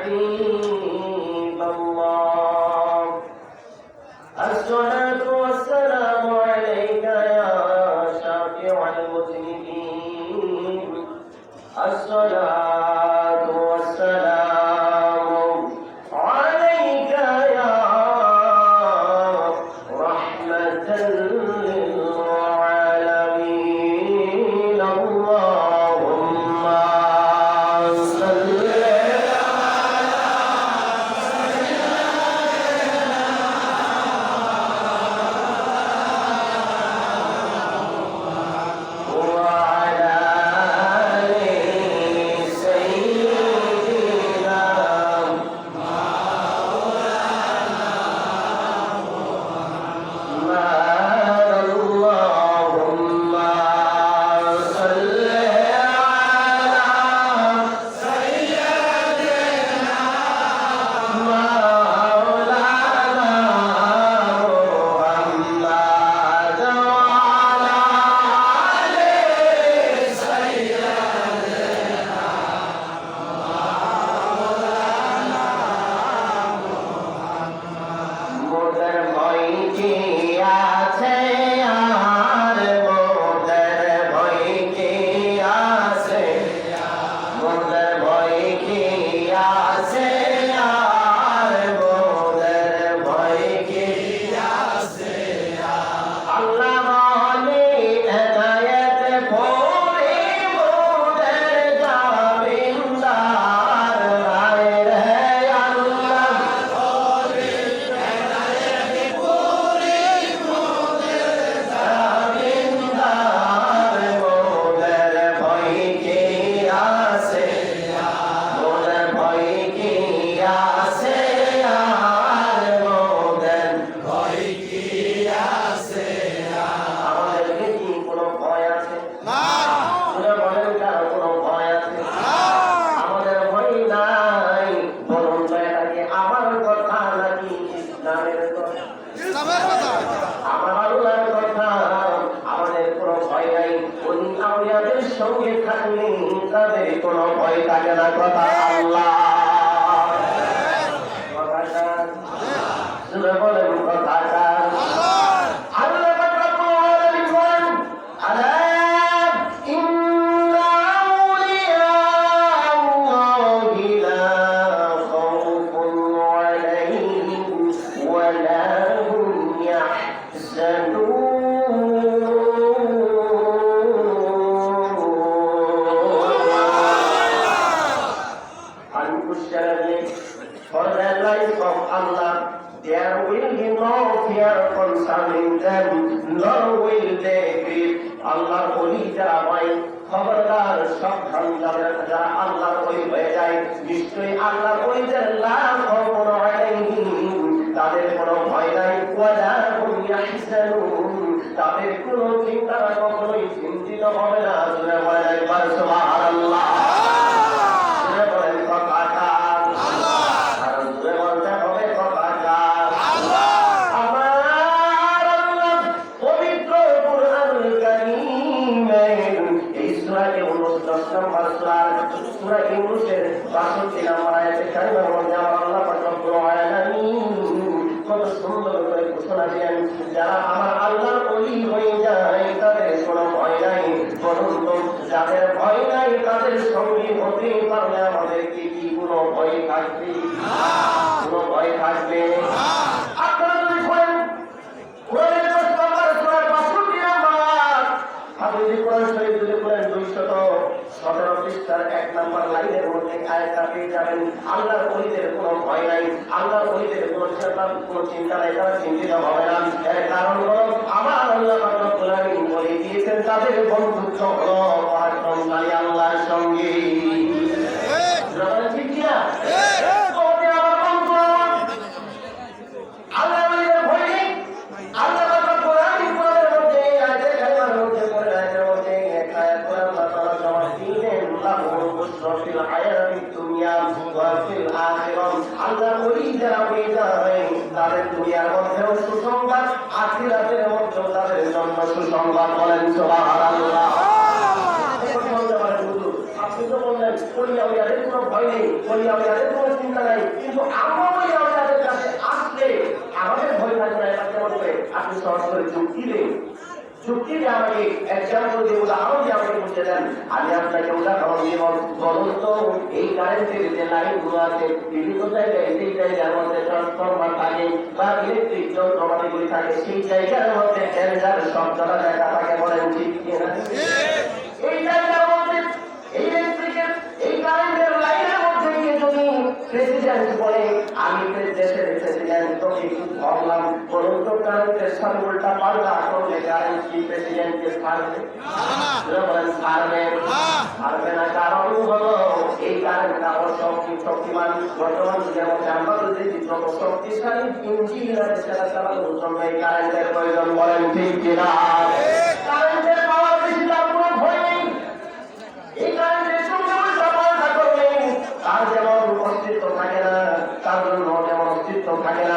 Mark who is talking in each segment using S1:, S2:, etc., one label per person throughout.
S1: يعدلون তাদের কোন চিন্তা কখনোই চিন্তিত হবে না। যাদের ভয় নাই, তাদের সঙ্গে হতে পারলে আমাদেরকে কি? কোনো ভয় থাকবে? কোনো ভয় থাকবে? আপনারা আপনি যদি কোরআন শরীফ যদি পড়েন সতেরো এক নম্বর লাইনের মধ্যে আয়টা পেয়ে যাবেন। আল্লাহর অলিদের কোনো ভয় নাই, আল্লাহর অলিদের কোনো চিন্তা নাই তারা চিন্তিত হবে না। কারণ হল, আমার আল্লাহ তাদের বন্ধুত্ব হলো অপার কন্যা আল্লাহর সঙ্গে। কিন্তু আমরা আউলিয়াদের কাছে আসলে আমাদের ভয় থাকবে না কেমন করে? আপনি সহজ করে যুক্তি দেন। যুক্তি দিয়ে আমাকে এক্সাম্পল দিয়ে উদাহরণ দিয়ে আমাকে বুঝতে দেন। আমি আপনাকে উদাহরণ দিয়ে বলুন তো এই কারেন্টের যে লাইনগুলো আছে বিভিন্ন জায়গায় সেই জায়গার মধ্যে ট্রান্সফরমার থাকে বা ইলেকট্রিক যন্ত্রপাতিগুলি থাকে সেই জায়গার মধ্যে ডেঞ্জার শব্দটা দেখা থাকে বলেন ঠিক কিনা? এই জায়গার মধ্যে এই প্রেসিডেন্ট বলে আমি দেশের প্রেসিডেন্ট একটু ভাবলাম বলুন তো কারেন্টের সাথে উল্টা পাল্টা করলে কারেন্ট কি প্রেসিডেন্টকে ছাড়বে? বলেন ছাড়বে। না কারণ হলো এই কারেন্ট আবার শক্তি শক্তিমান বর্তমান যুগের মধ্যে আমরা যদি যত শক্তিশালী আছে সেটা চালানোর জন্য এই কারেন্টের প্রয়োজন বলেন ঠিক কিনা? কারেন্টের যেমন অস্তিত্ব থাকে না তার জন্য যেমন অস্তিত্ব থাকে না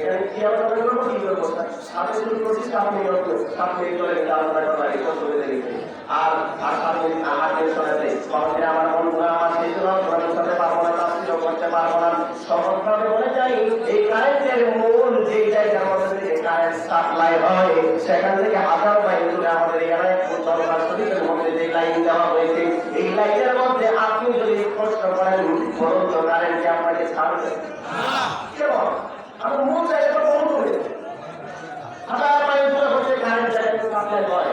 S1: এখানে কি আলোচনা করব কি করব সাথে শুরু করছি মিনিট সাত মিনিট করে কিন্তু আলোচনা করা চলে দেখেছি আর আর মিনিট আমার টেনশনে নেই আমার বন্ধুরা আমার সেই জন্য তোমাদের সাথে পারব না তাফসিরও করতে পারব না সহজভাবে বলে যাই এই কারেন্টের মূল যে জায়গার মধ্যে থেকে কারেন্ট সাপ্লাই হয় সেখান থেকে হাজার মাইল দূরে আমাদের এখানে দরবার শরীফের মধ্যে যে লাইন দেওয়া হয়েছে এই লাইনের মধ্যে আপনি যদি প্রশ্ন করেন তো কারেন্টকে আপনাকে ছাড়বে কেমন আমি মূল জায়গাটা বলুন করে হাজার মাইল দূরে হচ্ছে কারেন্ট জায়গাটা সাপ্লাই হয়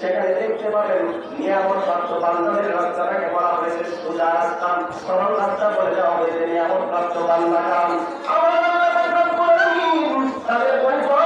S1: সেখানে দেখতে পাবেন নিয়ামত প্রাপ্ত বান্ধবের রাস্তাটাকে বলা হয়েছে সোজা রাস্তা, সরল রাস্তা বলে দেওয়া হয়েছে, নিয়ামত প্রাপ্ত বান্ধব তাদের পরিচয়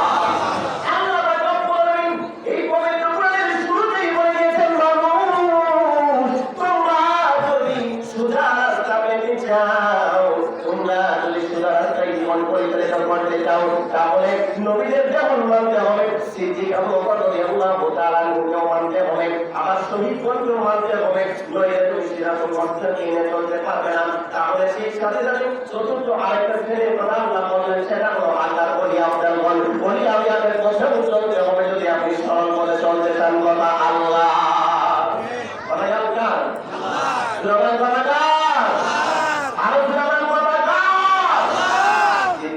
S1: সোজা রাস্তা পেতে চাও তোমরা যদি সোজা রাস্তায় জীবন পরিচালিত করতে চাও তাহলে নবীদের যেমন মানতে হবে সিদ্দিক আবু বকর রাদিয়াল্লাহু তাআলা আনহুকেও মানতে হবে আবার শহীদগণকেও মানতে হবে নইলে তুমি সিরাতুল মুস্তাকিমে চলতে পারবে না। তাহলে সেই সাথে সাথে চতুর্থ আরেকটা শ্রেণির কথা আল্লাহ বললেন সেটা হলো আল্লাহর ওলি আফদালগণ ওলি আউলিয়াদের কথাও চলতে হবে যদি আপনি সরল পথে চলতে চান কথা আল্লাহ। কথা গেল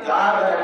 S1: Father.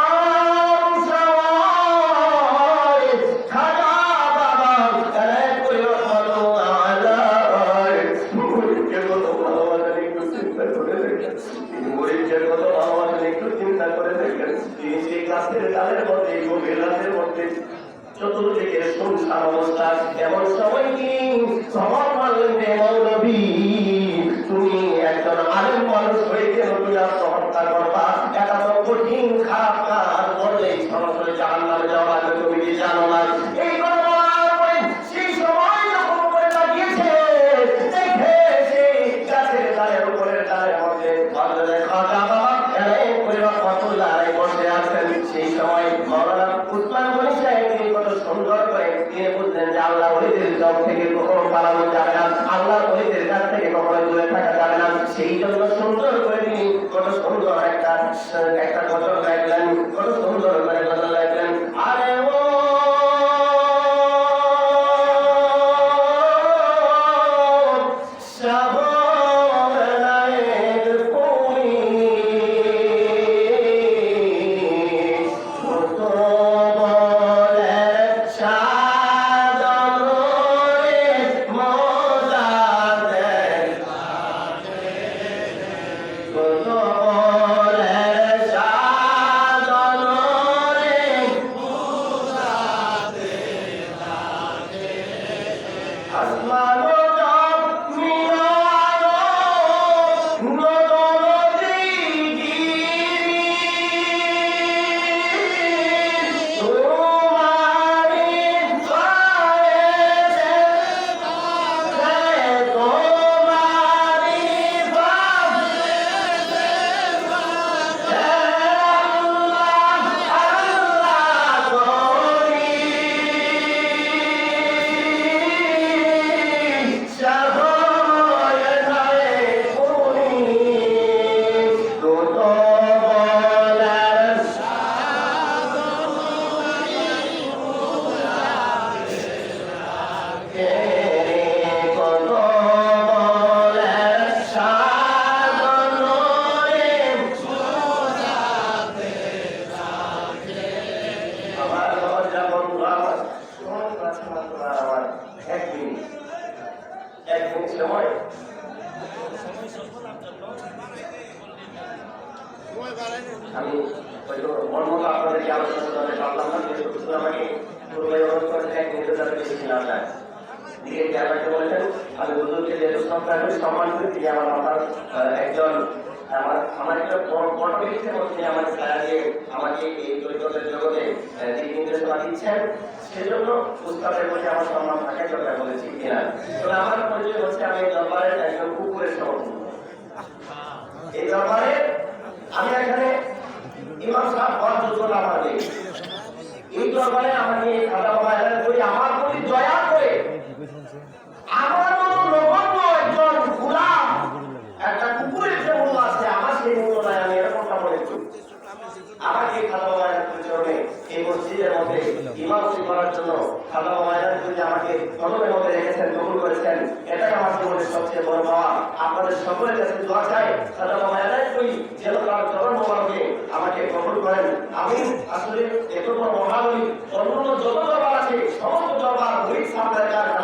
S1: সেই তাদের মধ্যে মহিলাদের মধ্যে, চতুর্দিকে সংসার অবস্থা। এমন সময় তুমি একজন মানুষ হয়ে করবা এটা তো কঠিন জব থেকে কখনো পালানো যাবে না। আল্লাহর ওলিদের কাছ থেকে কখনো দূরে থাকা যাবে না। সেই জন্য সুন্দর করে তিনি কত সুন্দর একটা একটা গজল নির্দেশনা সেজন্য প্রতি আমার সম্মান থাকে বলেছি কিনা। আমার পরিচয় হচ্ছে আমি দরবারের একজন কুকুরের এই দরবারে আমি এখানে ইমাম সাহেব যোগ্যতা আমার এই দরবারে আমাকে খাতা আমার প্রতি দয়া করে আমার মতো নগণ্য একজন গোলাম একটা কুকুরের যে মূল্য আছে আমার সেই মূল্য নাই আমি এরকমটা মনে করি আমাকে খাতা বাবা এলান পরিচালনে এই মসজিদের মধ্যে ইমামতি করার জন্য আল্লাহ বাবা তিনি আমাকে কলমের মধ্যে রেখেছেন, কবুল করেছেন। এটাই আমার জীবনের সবচেয়ে বড় পাওয়া। আপনাদের সকলের কাছে দোয়া চাই, আল্লাহ বাবা তুই যেন তার জবর মোবারকে আমাকে কবুল করেন। আমি আসলে এত বড় মহাবলী অন্য যত দরবার আছে, সমস্ত দরবার গরিব কারখানা